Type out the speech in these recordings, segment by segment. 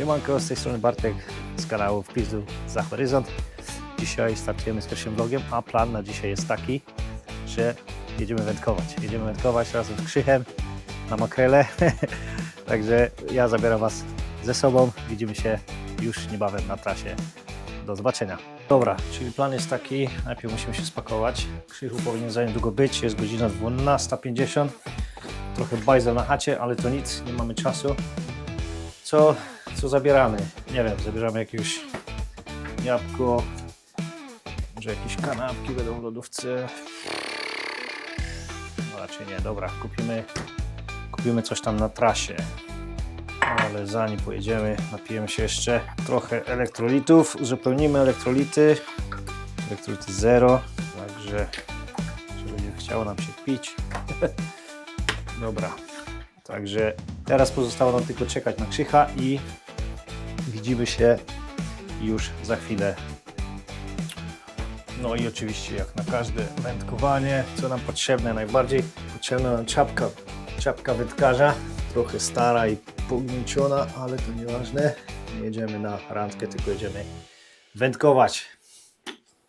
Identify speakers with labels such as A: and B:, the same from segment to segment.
A: Siemanko, z tej strony Bartek z kanału Wpisu za Horyzont. Dzisiaj startujemy z pierwszym vlogiem, a plan na dzisiaj jest taki, że jedziemy wędkować. Jedziemy wędkować razem z Krzychem na makrele. Także ja zabieram Was ze sobą. Widzimy się już niebawem na trasie. Do zobaczenia. Dobra, czyli plan jest taki, najpierw musimy się spakować. Krzychu powinien za niedługo być, jest godzina 12.50. Trochę bajzel na chacie, ale to nic, nie mamy czasu. Co, co zabieramy? Nie wiem, zabieramy jakieś jabłko, może jakieś kanapki będą w lodówce. No raczej nie, dobra, kupimy, kupimy coś tam na trasie. Ale zanim pojedziemy, napijemy się jeszcze trochę elektrolitów, uzupełnimy elektrolity. Elektrolity zero, także że będzie chciało nam się pić. Dobra, także teraz pozostało nam tylko czekać na Krzycha i widzimy się już za chwilę. No i oczywiście jak na każde wędkowanie, co nam potrzebne, najbardziej potrzebna nam czapka, czapka wędkarza, trochę stara i pognieciona, ale to nieważne. Nie jedziemy na randkę, tylko jedziemy wędkować.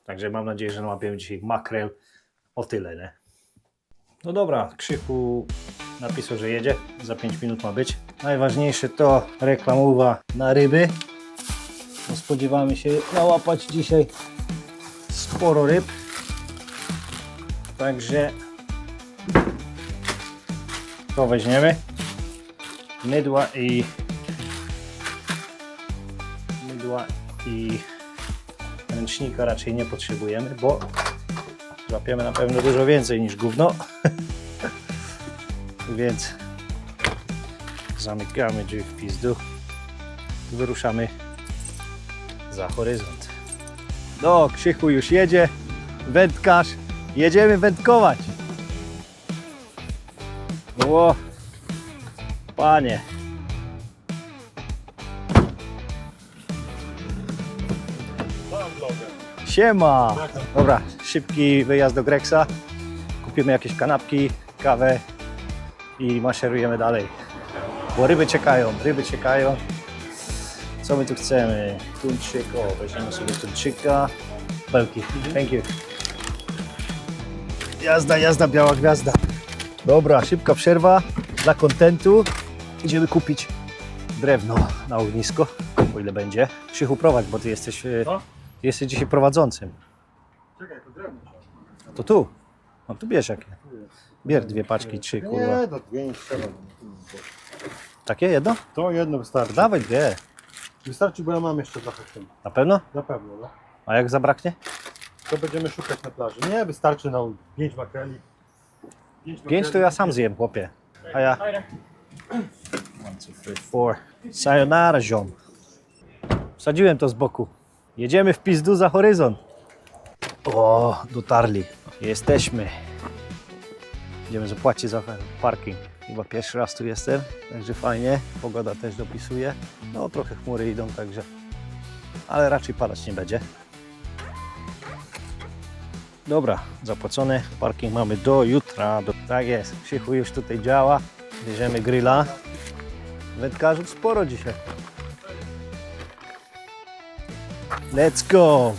A: Także mam nadzieję, że nałapiemy dzisiaj makrel. O tyle, nie? No dobra, Krzychu napisał, że jedzie. Za 5 minut ma być. Najważniejsze to reklamowa na ryby. No spodziewamy się nałapać dzisiaj sporo ryb. Także to weźmiemy. Mydła i mydła i ręcznika raczej nie potrzebujemy, bo złapiemy na pewno dużo więcej niż gówno. Więc zamykamy drzwi w pizdu. Wyruszamy za horyzont. No, Krzychu już jedzie. Wędkarz. Jedziemy wędkować. O, panie. Siema. Dobra, szybki wyjazd do Grexa. Kupimy jakieś kanapki, kawę i maszerujemy dalej. Bo ryby czekają, ryby czekają. Co my tu chcemy? Tuńczyk, o, weźmiemy sobie tuńczyka. Belki, thank you. Jazda, jazda, biała gwiazda. Dobra, szybka przerwa dla kontentu. Idziemy kupić drewno na ognisko, o ile będzie. Krzychu prowadź, bo ty jesteś, e,
B: Co?
A: jesteś dzisiaj prowadzącym.
B: Czekaj, to drewno.
A: To tu. No tu bierz jakie. Bierz dwie paczki, trzy, kurwa.
B: Nie, to dwie nie trzeba.
A: Takie jedno?
B: To jedno wystarczy.
A: Dawaj dwie.
B: Wystarczy, bo ja mam jeszcze trochę w tym.
A: Na pewno?
B: Na pewno, no.
A: A jak zabraknie?
B: To będziemy szukać na plaży. Nie, wystarczy na pięć makreli. Pięć,
A: Pięć to ja sam zjem, chłopie. A ja... One, two, three, four. Sayonara, ziom. Wsadziłem to z boku. Jedziemy w pizdu za horyzont. O, dotarli. Jesteśmy. Będziemy zapłacić za parking. Chyba pierwszy raz tu jestem, także fajnie. Pogoda też dopisuje. No, trochę chmury idą, także... Ale raczej padać nie będzie. Dobra, zapłacone. Parking mamy do jutra. Do... Tak jest, Krzychu już tutaj działa. Bierzemy grilla. Wędkarzów sporo dzisiaj. Let's go!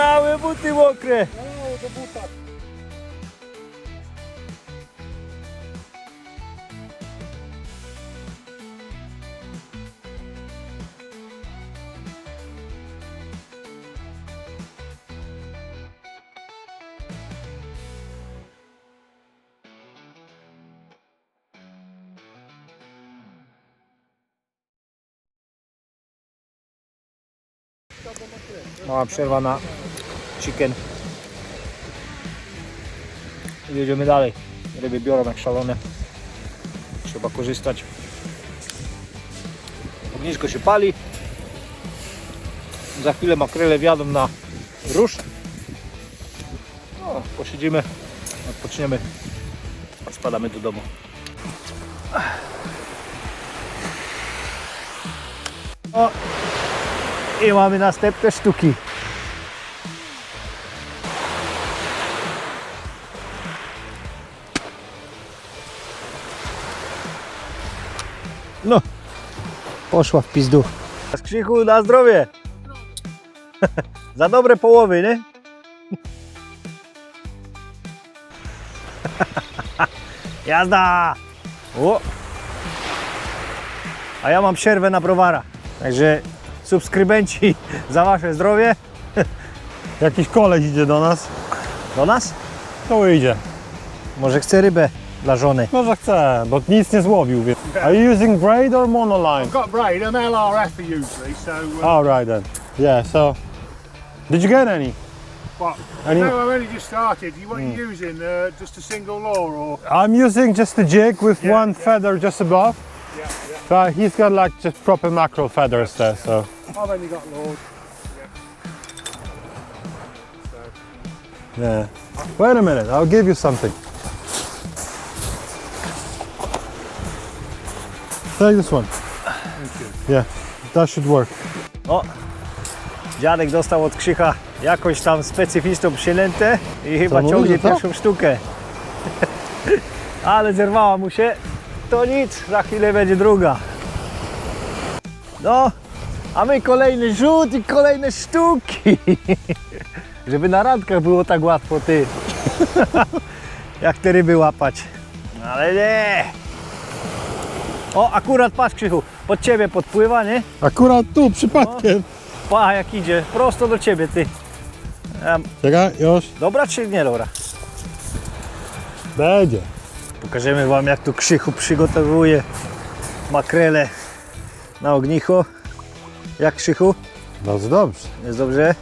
A: Całe buty mokre! Mała przerwa na chicken. Jedziemy dalej. Ryby biorą jak szalone. Trzeba korzystać. Ognisko się pali. Za chwilę makrele wjadą na rusz. No, posiedzimy, odpoczniemy Spadamy do domu. O! I mamy następne sztuki. Poszła w pizdu. Z krzyku na zdrowie. Za dobre połowy, nie? Jazda! O! A ja mam przerwę na browara. Także subskrybenci za wasze zdrowie.
B: Jakiś koleś idzie do nas.
A: Do nas?
B: To idzie.
A: Może chce rybę dla żony.
B: Może chce, bo nic nie złowił. Więc. Are you using braid or monoline?
C: I've got braid. I'm LRF usually, so. Uh,
B: All right then. Yeah. So, did you get any?
C: what?
B: Any?
C: No, I've only just started. You, what are you using? Uh, just a single lure, or?
B: I'm using just a jig with
C: Yeah,
B: one
C: yeah.
B: feather just above.
C: Yeah, yeah.
B: But he's got like just proper mackerel feathers there. So.
C: I've only got lures.
B: Yeah. Wait a minute. I'll give you something. Take this one. Yeah, that should work.
A: O! Dziadek dostał od Krzycha jakąś tam specyficzną przynętę i chyba
B: mówi,
A: ciągnie
B: że to?
A: pierwszą sztukę. Ale zerwała mu się. To nic, za chwilę będzie druga. No, a my kolejny rzut i kolejne sztuki. Żeby na randkach było tak łatwo, ty. Jak te ryby łapać. Ale nie. O, akurat patrz Krzychu, pod ciebie podpływa, nie?
B: Akurat tu, przypadkiem.
A: Pa, jak idzie, prosto do ciebie, ty. Em,
B: Czekaj, już.
A: dobra czy nie dobra?
B: Będzie.
A: Pokażemy Wam, jak tu Krzychu przygotowuje makrele na ognichu. Jak Krzychu?
B: Bardzo dobrze.
A: Jest dobrze?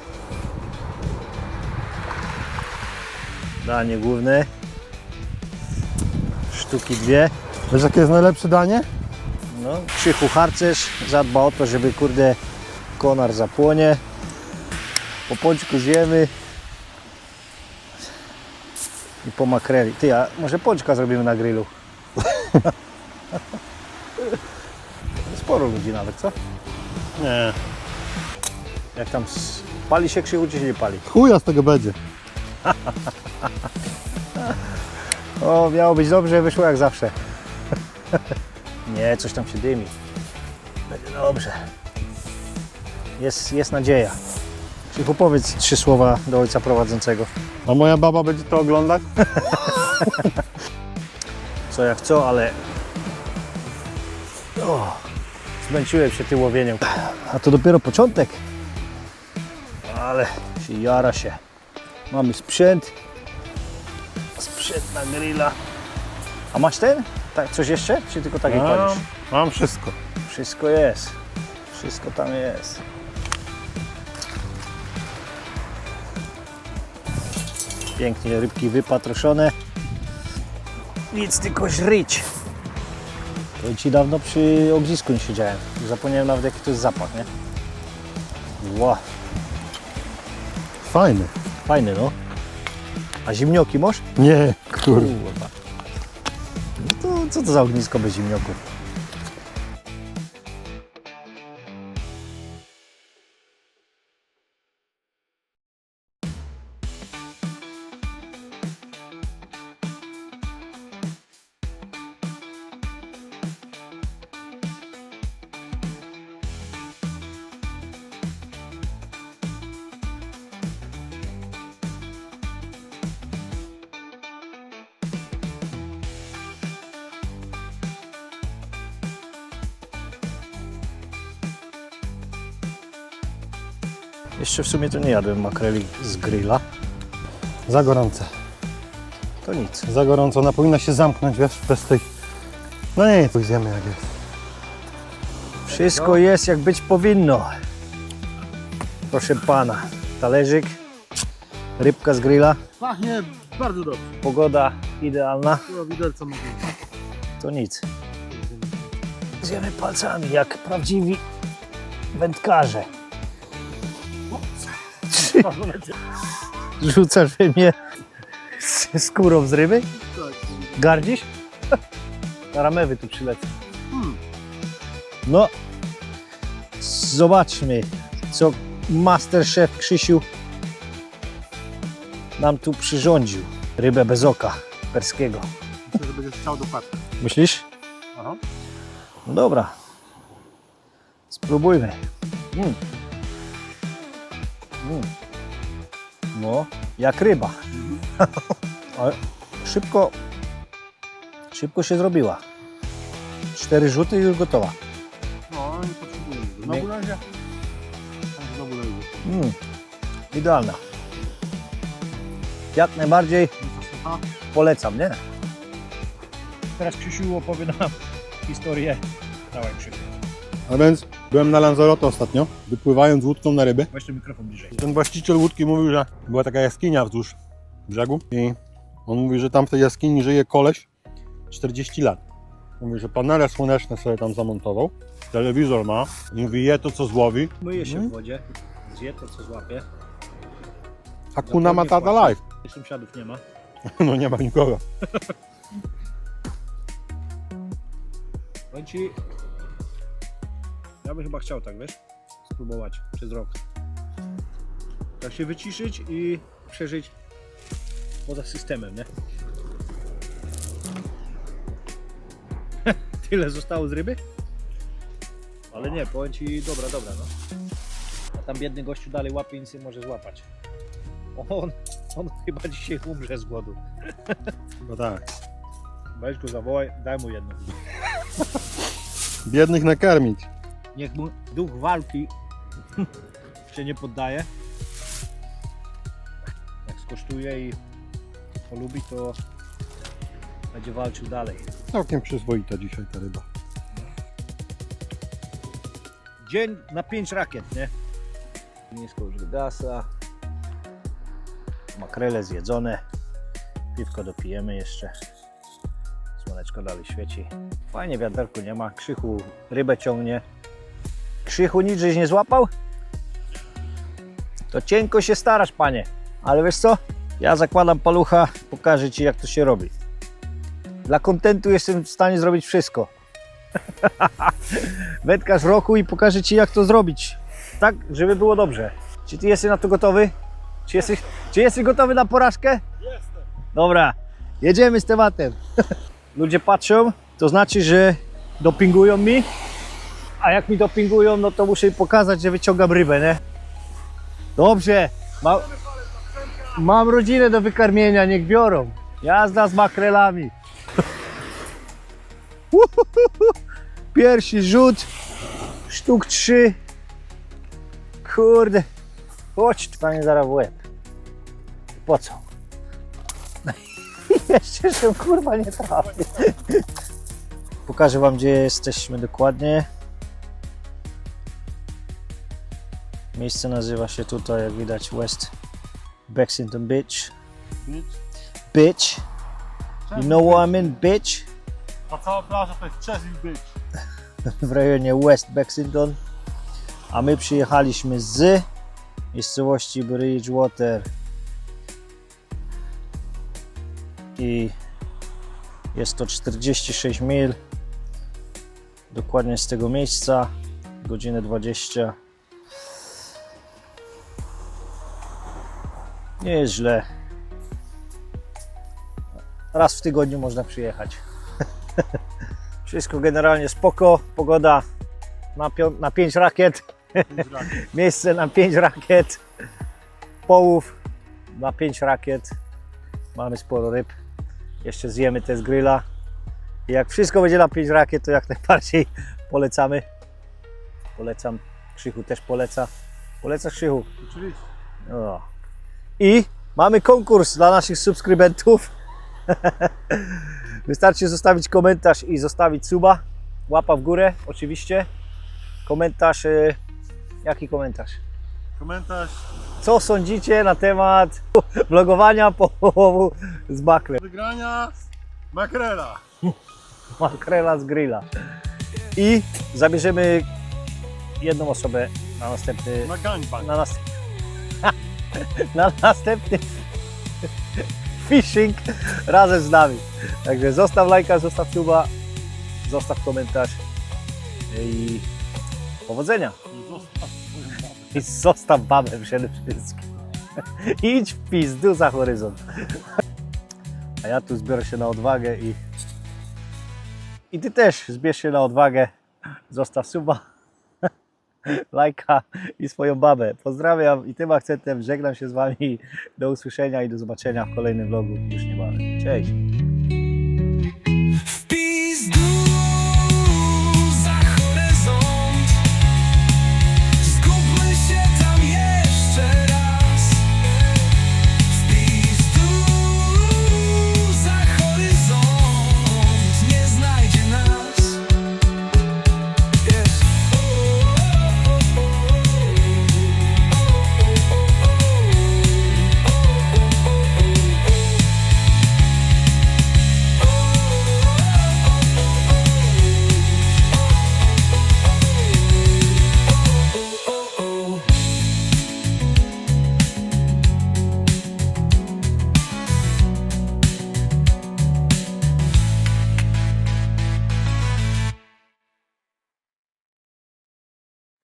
A: Danie główne. Sztuki dwie.
B: Wiesz jakie jest najlepsze danie?
A: No, Krzychu harcerz zadba o to, żeby kurde konar zapłonie. Po pączku zjemy. I po makreli. Ty, a może pączka zrobimy na grillu? Sporo ludzi nawet, co?
B: Nie.
A: Jak tam s- pali się krzychu, czy się nie pali?
B: Chuja z tego będzie.
A: O, miało być dobrze, wyszło jak zawsze. nie, coś tam się dymi. Będzie dobrze. Jest, jest nadzieja. Krzychu, powiedz trzy słowa do ojca prowadzącego.
B: A moja baba będzie to oglądać?
A: Co jak co, ale... O, zmęczyłem się tym łowieniem. A to dopiero początek. Ale się jara się. Mamy sprzęt. Sprzęt na grilla. A masz ten? Tak, coś jeszcze? Czy tylko takie kładziesz?
B: mam wszystko.
A: Wszystko jest. Wszystko tam jest. Pięknie rybki wypatroszone. Nic tylko żryć. To ci dawno przy ognisku nie siedziałem. Zapomniałem nawet jaki to jest zapach, nie? Ła,
B: Fajny.
A: fajny no. A zimnioki masz?
B: Nie, kur...
A: Kurwa. Co to za ognisko bez zimnioków? Jeszcze w sumie to nie jadłem makreli z grilla.
B: Za gorące.
A: To nic.
B: Za gorąco. Ona powinna się zamknąć, wiesz, bez tej... No nie, zjemy jak jest.
A: Wszystko jest jak być powinno. Proszę pana, talerzyk, rybka z grilla,
C: Pachnie bardzo dobrze.
A: pogoda idealna,
C: Chyba widelca mogę.
A: to nic. Zjemy palcami jak prawdziwi wędkarze. Rzucasz we mnie z skórą z ryby? Gardzisz? Karamewy tu przylecą.
B: Hmm.
A: No, zobaczmy, co Masterchef Krzysiu nam tu przyrządził. Rybę bez oka perskiego.
B: Myślę, że będziesz chciał dokładnie.
A: Myślisz?
B: Aha.
A: No dobra. Spróbujmy. Mm. Mm. No, jak ryba. Ale szybko, szybko się zrobiła. Cztery rzuty i już gotowa.
B: No, nie potrzebuję. Znowu lezie? Tak.
A: Mm. Idealna. Jak najbardziej
B: Aha.
A: polecam, nie? Teraz Krzysiu opowie nam historię. Dawaj Krzysiu.
B: A więc byłem na Lanzarote ostatnio, wypływając łódką na ryby.
A: Weź ten mikrofon bliżej.
B: Ten właściciel łódki mówił, że była taka jaskinia wzdłuż brzegu i on mówi, że tam w tej jaskini żyje koleś 40 lat. Mówi, że panele słoneczne sobie tam zamontował, telewizor ma, mówi je to co złowi,
A: Myje się
B: Mhm.
A: w wodzie, zje to co złapie.
B: Hakuna
A: Dokładnie
B: Matata
A: płaci.
B: Life.
A: Sąsiadów nie ma.
B: No nie ma nikogo.
A: Powiem ci, ja bym chyba chciał tak, wiesz, spróbować przez rok. Tak się wyciszyć i przeżyć poza systemem, nie? Tyle zostało z ryby? Ale nie, powiem ci, dobra, dobra, no. A tam biedny gościu dalej łapie nic nie może złapać. On, on chyba dzisiaj umrze z głodu.
B: No tak.
A: Weź go zawołaj, daj mu jedno.
B: Biednych nakarmić.
A: Niech mu duch walki się nie poddaje. Jak skosztuje i polubi, to będzie walczył dalej.
B: Całkiem przyzwoita dzisiaj ta ryba.
A: Dzień na 5 rakiet, nie? Nisko już wygasa. Makrele zjedzone. Piwko dopijemy jeszcze. Słoneczko dalej świeci. Fajnie wiaderku nie ma. Krzychu rybę ciągnie. Krzychu nic żeś nie złapał? To cienko się starasz, panie. Ale wiesz co? Ja zakładam palucha, pokażę ci jak to się robi. Dla kontentu jestem w stanie zrobić wszystko. Wędkarz roku i pokażę Ci jak to zrobić. Tak, żeby było dobrze. Czy Ty jesteś na to gotowy? Czy jesteś, czy jesteś gotowy na porażkę?
B: Jestem.
A: Dobra, jedziemy z tematem. Ludzie patrzą, to znaczy, że dopingują mi, a jak mi dopingują, no to muszę im pokazać, że wyciągam rybę, nie? Dobrze, ma, mam rodzinę do wykarmienia, niech biorą. Jazda z makrelami. Pierwszy rzut, sztuk trzy. Kurde, chodź, panie zaraz w łeb. Po co? Jeszcze się kurwa nie trafię. Pokażę wam gdzie jesteśmy dokładnie. Miejsce nazywa się tutaj, jak widać, West Bexington Beach.
B: Nic.
A: Bitch. You know what I mean, bitch?
B: Ta cała plaża to jest Chesil Beach.
A: w rejonie West Bexington, a my przyjechaliśmy z miejscowości Bridgewater i jest to 46 mil dokładnie z tego miejsca godzinę 20 nie jest źle. Raz w tygodniu można przyjechać. Wszystko generalnie spoko, pogoda na, pią- na 5 rakiet, miejsce na 5 rakiet, połów na 5 rakiet, mamy sporo ryb, jeszcze zjemy te z grilla i jak wszystko będzie na 5 rakiet, to jak najbardziej polecamy, polecam, Krzychu też poleca, polecasz Krzychu?
B: Oczywiście.
A: O. I mamy konkurs dla naszych subskrybentów. Wystarczy zostawić komentarz i zostawić suba. Łapa w górę, oczywiście. Komentarz. y, Jaki komentarz?
B: Komentarz
A: Co sądzicie na temat vlogowania połowu z makrem?
B: wygrania makrela.
A: Makrela z grilla. I zabierzemy jedną osobę na następny.
B: Na gangbang.
A: Na, nas... na następny fishing razem z nami. Także zostaw lajka, zostaw suba, zostaw komentarz i powodzenia. I zostaw babę przede wszystkim. Idź w pizdu za horyzont. A ja tu zbiorę się na odwagę i i ty też zbierz się na odwagę. Zostaw suba, lajka i swoją babę. Pozdrawiam i tym akcentem żegnam się z wami. Do usłyszenia i do zobaczenia w kolejnym vlogu już niebawem. Cześć!